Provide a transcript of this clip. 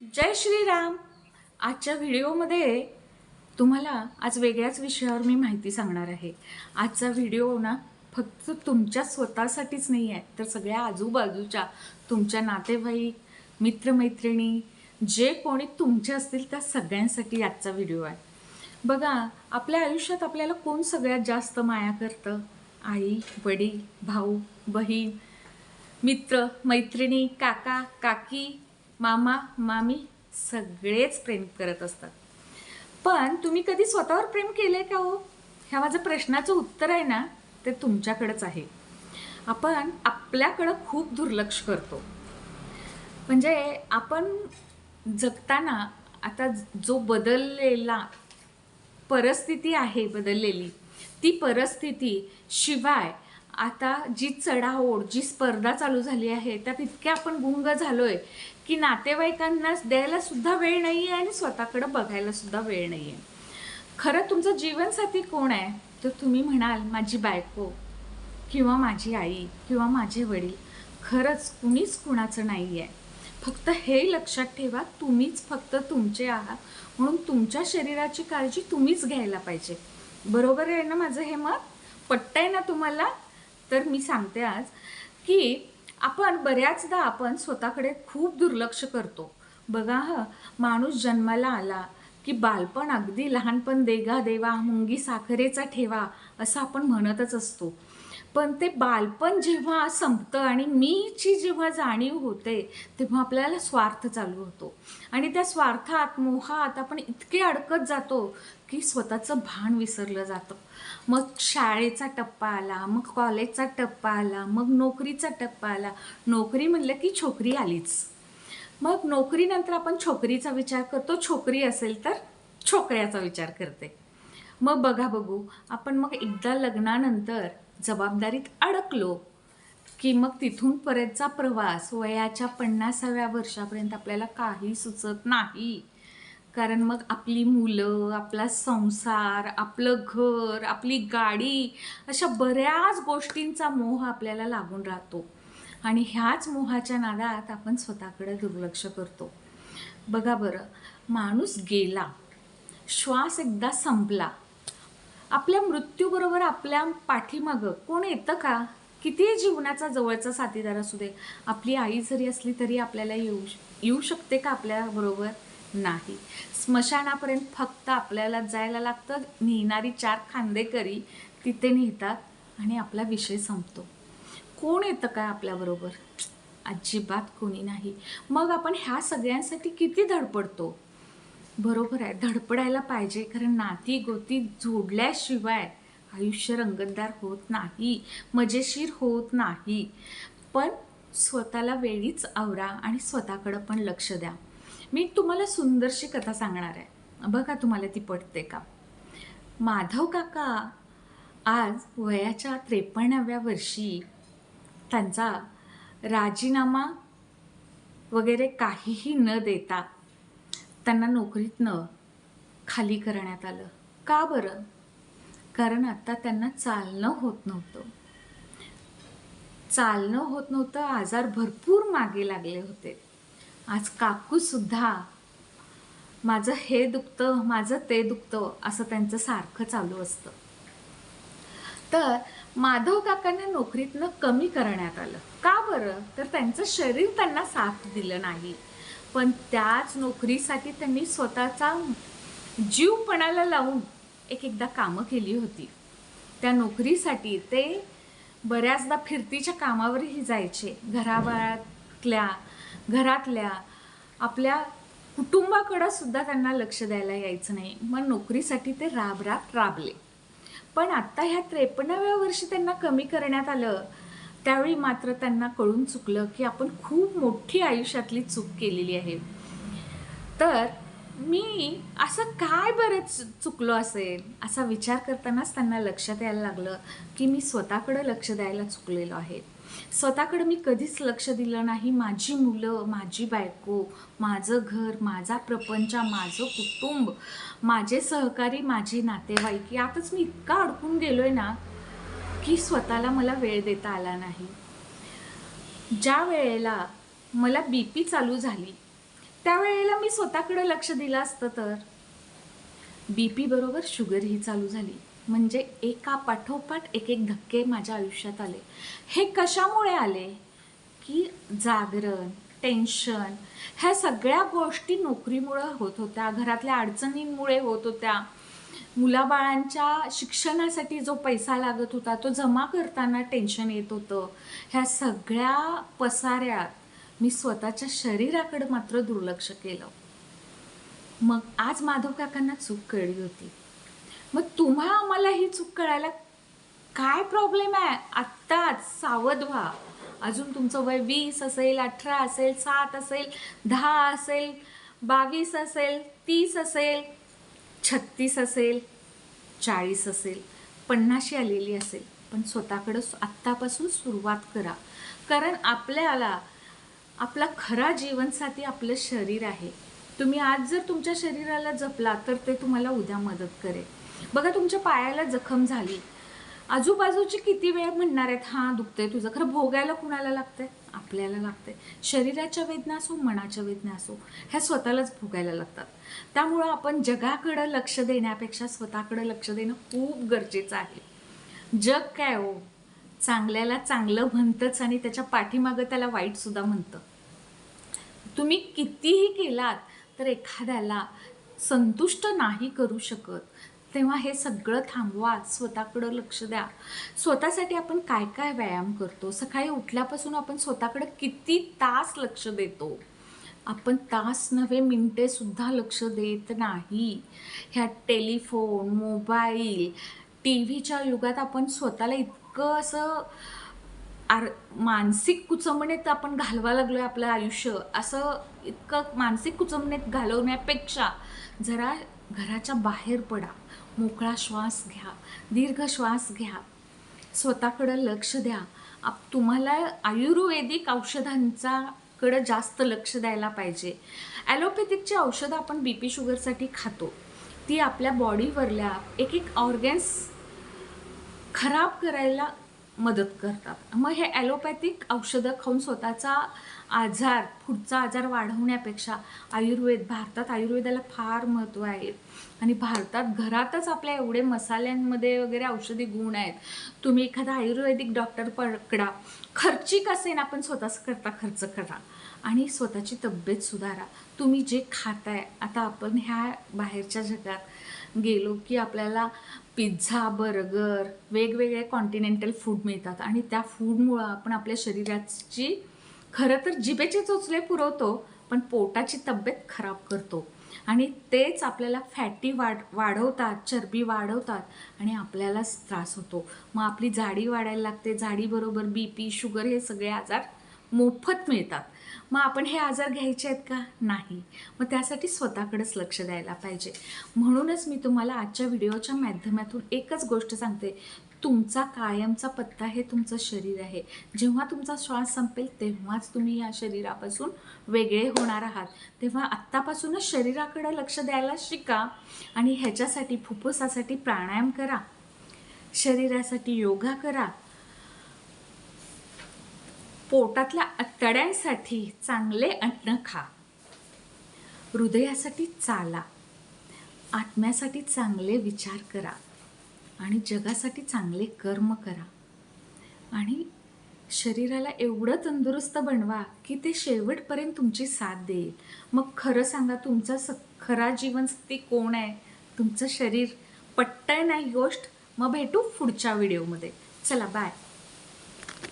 जय श्रीराम. आजच्या व्हिडिओमध्ये तुम्हाला आज वेगळ्याच विषयावर मी माहिती सांगणार आहे. आजचा व्हिडिओ ना फक्त तुमच्या स्वतःसाठीच नाही आहे तर सगळ्या आजूबाजूच्या तुमच्या नातेवाईक मित्रमैत्रिणी जे कोणी तुमचे असतील त्या सगळ्यांसाठी आजचा व्हिडिओ आहे. बघा आपल्या आयुष्यात आपल्याला कोण सगळ्यात जास्त माया करतं? आई वडील भाऊ बहीण मित्र मैत्रिणी काका काकी मामा मामी सगळेच प्रेम करत असतात. पण तुम्ही कधी स्वतःवर प्रेम केले का हो? ह्या माझं प्रश्नाचं उत्तर आहे ना ते तुमच्याकडंच आहे. आपण आपल्याकडं खूप दुर्लक्ष करतो. म्हणजे आपण जगताना आता जो बदललेला परिस्थिती आहे बदललेली ती परिस्थिती शिवाय आता जी चढाओढ जी स्पर्धा चालू झाली आहे त्यात इतक्या आपण गुंग झालो आहे की नातेवाईकांना द्यायला सुद्धा वेळ नाही आहे आणि स्वतःकडे बघायला सुद्धा वेळ नाही आहे खरं तुमचं जीवनसाथी कोण आहे? तर तुम्ही म्हणाल माझी बायको किंवा माझी आई किंवा माझे वडील. खरंच कुणीच कुणाचं नाही आहे फक्त हे लक्षात ठेवा तुम्हीच फक्त तुमचे आहात. म्हणून तुमच्या शरीराची काळजी तुम्हीच घ्यायला पाहिजे. बरोबर आहे ना माझं हे मत? पटतंय ना तुम्हाला? तर मी सांगते आज की आपण बऱ्याचदा आपण स्वतःकडे खूप दुर्लक्ष करतो. बघा ह माणूस जन्माला आला की बालपण अगदी लहानपण देगा देवा मुंगी साखरेचा ठेवा असं आपण म्हणतच असतो. पण ते बालपण जेव्हा संपतं आणि मीची जेव्हा जाणीव होते तेव्हा आपल्याला स्वार्थ चालू होतो. आणि त्या स्वार्थात मोहात आपण इतके अडकत जातो की स्वतःचं भान विसरलं जातं. मग शाळेचा टप्पा आला मग कॉलेजचा टप्पा आला मग नोकरीचा टप्पा आला. नोकरी म्हणलं की छोकरी आलीच. मग नोकरीनंतर आपण छोकरीचा विचार करतो छोकरी असेल तर छोकऱ्याचा विचार करते. मग बघा बघू आपण मग एकदा लग्नानंतर जबाबदारीत अडकलो की मग तिथून परतचा प्रवास वयाच्या पन्नासाव्या वर्षापर्यंत आपल्याला काही सुचत नाही. कारण मग आपली मुलं आपला संसार आपलं घर आपली गाडी अशा बऱ्याच गोष्टींचा मोह आपल्याला लागून राहतो. आणि ह्याच मोहाच्या नादात आपण स्वतःकडे दुर्लक्ष करतो. बघा बरं माणूस गेला श्वास एकदा संपला आपल्या मृत्यूबरोबर आपल्या पाठीमागं कोण येतं का? किती जीवनाचा जवळचा साथीदार असू दे आपली आई जरी असली तरी आपल्याला येऊ येऊ शकते का आपल्याबरोबर नाही. स्मशानापर्यंत फक्त आपल्याला जायला लागतं नेणारी चार खांदेकरी तिथे नेतात आणि आपला विषय संपतो. कोण येतं काय आपल्याबरोबर अजिबात कोणी नाही. मग आपण ह्या सगळ्यांसाठी किती धडपडतो? बरोबर आहे. धडपडायला पाहिजे. कारण नाती गोती जोडल्याशिवाय आयुष्य रंगतदार होत नाही. मजेशीर होत नाही. पण स्वतःला वेळीच आवरा आणि स्वतःकडं पण लक्ष द्या. मी तुम्हाला सुंदरशी कथा सांगणार आहे. बघा तुम्हाला ती पटते का? माधव काका आज वयाच्या त्रेपन्नाव्या वर्षी त्यांचा राजीनामा वगैरे काहीही न देता त्यांना नोकरीतनं खाली करण्यात आलं. का बरं? कारण आत्ता त्यांना चालणं होत नव्हतं. चालणं होत नव्हतं आजार भरपूर मागे लागले होते. आज काकूसुद्धा माझं हे दुखतं माझं ते दुखतं असं त्यांचं सारखं चालू असतं. तर माधव काकांना नोकरीतनं कमी करण्यात आलं. का बरं? तर त्यांचं शरीर त्यांना साथ दिलं नाही. पण त्याच नोकरीसाठी त्यांनी स्वतःचा जीवपणाला लावून एक एकदा कामं केली होती. त्या नोकरीसाठी ते बऱ्याचदा फिरतीच्या कामावरही जायचे. घराबाळातल्या घरातल्या आपल्या कुटुंबाकडं सुद्धा त्यांना लक्ष द्यायला यायचं नाही. मग नोकरीसाठी ते राब राब राबले. पण आत्ता ह्या त्रेपन्नाव्या वर्षी त्यांना कमी करण्यात आलं. त्यावेळी मात्र त्यांना कळून चुकलं की आपण खूप मोठी आयुष्यातली चूक केलेली आहे. तर मी असं काय बरंच चुकलो असेल? असा विचार करतानाच त्यांना लक्षात यायला लागलं की मी स्वतःकडं लक्ष द्यायला चुकलेलो आहे. स्वतःकडं मी कधीच लक्ष दिलं नाही. माझी मुलं माझी बायको माझं घर माझा प्रपंच माझं कुटुंब माझे सहकारी माझे नातेवाईक यातच मी इतका अडकून गेलो आहे ना की स्वतःला मला वेळ देता आला नाही. ज्या वेळेला मला बी पी चालू झाली त्यावेळेला मी स्वतःकडे लक्ष दिलं असतं तर. बी पी बरोबर शुगर ही चालू झाली. म्हणजे एका पाठोपाठ एक एक धक्के माझ्या आयुष्यात आले. हे कशामुळे आले? की जागरण टेन्शन ह्या सगळ्या गोष्टी नोकरीमुळं होत होत्या घरातल्या अडचणींमुळे होत होत्या. मुलाबाळांच्या शिक्षणासाठी जो पैसा लागत होता तो जमा करताना टेन्शन येत होतं. ह्या सगळ्या पसाऱ्यात मी स्वतःच्या शरीराकडे मात्र दुर्लक्ष केलं. मग आज माधव काकांना चूक कळली होती. मग तुम्हा आम्हाला ही चूक कळायला काय प्रॉब्लेम आहे? आत्ताच सावध व्हा. अजून तुमचं वय वीस असेल अठरा असेल सात असेल दहा असेल बावीस असेल तीस असेल छत्तीस असेल चाळीस असेल पन्नाशी आलेली असेल पण स्वतःकडं आत्तापासून सुरुवात करा. कारण आपल्याला आपला खरा जीवनसाथी आपलं शरीर आहे. तुम्ही आज जर तुमच्या शरीराला जपला तर ते तुम्हाला उद्या मदत करेल. बघा तुमच्या पायाला जखम झाली. आजूबाजूचे किती वेळ म्हणणार आहेत हां दुखतंय तुझं. खरं भोगायला कुणाला लागतंय? आपल्याला लागतंय शरीराच्या वेदना असो मनाच्या वेदना असो ह्या स्वतःलाच भोगायला लागतात. त्यामुळं आपण जगाकडं लक्ष देण्यापेक्षा स्वतःकडं लक्ष देणं खूप गरजेचं आहे. जग काय हो? चांगल्याला चांगलं म्हणतंच आणि त्याच्या पाठीमागं त्याला वाईटसुद्धा म्हणतं. तुम्ही कितीही केलात तर एखाद्याला संतुष्ट नाही करू शकत. तेव्हा हे सगळं थांबवा. स्वतःकडं लक्ष द्या. स्वतःसाठी आपण काय काय व्यायाम करतो? सकाळी उठल्यापासून आपण स्वतःकडं किती तास लक्ष देतो? आपण तास नव्हे मिनटे सुद्धा लक्ष देत नाही. ह्या टेलिफोन मोबाईल टी व्हीच्या युगात आपण स्वतःला इतकं असं आर मानसिक कुचमणीत आपण घालवा लागलोय आपलं आयुष्य. असं इतकं मानसिक कुचमणीत घालवण्यापेक्षा जरा घराच्या बाहेर पडा. मोकळा श्वास घ्या. दीर्घ श्वास घ्या. स्वतःकडं लक्ष द्या. आप तुम्हाला आयुर्वेदिक औषधांचा कडं जास्त लक्ष द्यायला पाहिजे. ॲलोपॅथिकची औषधं आपण बी पी शुगरसाठी खातो. ती आपल्या बॉडीवरल्या एक एक ऑर्गन्स खराब करायला मदत करतात. मग हे ॲलोपॅथिक औषधं खाऊन स्वतःचा आजार पुढचा आजार वाढवण्यापेक्षा आयुर्वेद भारतात आयुर्वेदाला फार महत्त्व आहे. आणि भारतात घरातच आपल्या एवढे मसाल्यांमध्ये वगैरे औषधी गुण आहेत. तुम्ही एखादा आयुर्वेदिक डॉक्टर पकडा. खर्चिक असेन आपण स्वतःच करता खर्च करा. आणि स्वतःची तब्येत सुधारा. तुम्ही जे खाताय आता आपण ह्या बाहेरच्या जगात गेलो की आपल्याला पिझ्झा बर्गर वेगवेगळे कॉन्टिनेंटल फूड मिळतात. आणि त्या फूडमुळं आपण आपल्या शरीराची खरं तर जिभेचे चोचले पुरवतो पण पोटाची तब्येत खराब करतो. आणि तेच आपल्याला फॅटी वाढ वाढवतात चरबी वाढवतात आणि आपल्यालाच त्रास होतो. मग आपली जाडी वाढायला लागते. जाडीबरोबर बी पी शुगर हे सगळे आजार मोफत मिळतात. मग आपण हे आजार घ्यायचे आहेत का? नाही. मग त्यासाठी स्वतःकडेच लक्ष द्यायला पाहिजे. म्हणूनच मी तुम्हाला आजच्या व्हिडिओच्या माध्यमातून एकच गोष्ट सांगते. तुमचा कायमचा पत्ता हे तुमचं शरीर आहे. जेव्हा तुमचा श्वास संपेल तेव्हाच तुम्ही या शरीरापासून वेगळे होणार आहात. तेव्हा आत्तापासूनच शरीराकडे लक्ष द्यायला शिका आणि ह्याच्यासाठी फुफ्फुसासाठी प्राणायाम करा. शरीरासाठी योगा करा. पोटातल्या अतड्यांसाठी चांगले अन्न खा. हृदयासाठी चाला. आत्म्यासाठी चांगले विचार करा. आणि जगासाठी चांगले कर्म करा. आणि शरीराला एवढं तंदुरुस्त बनवा की ते शेवटपर्यंत तुमची साथ देईल. मग खरं सांगा तुमचा स खरा जीवनस्थिती कोण आहे? तुमचं शरीर पट्टय नाही गोष्ट? मग भेटू पुढच्या व्हिडिओमध्ये. चला बाय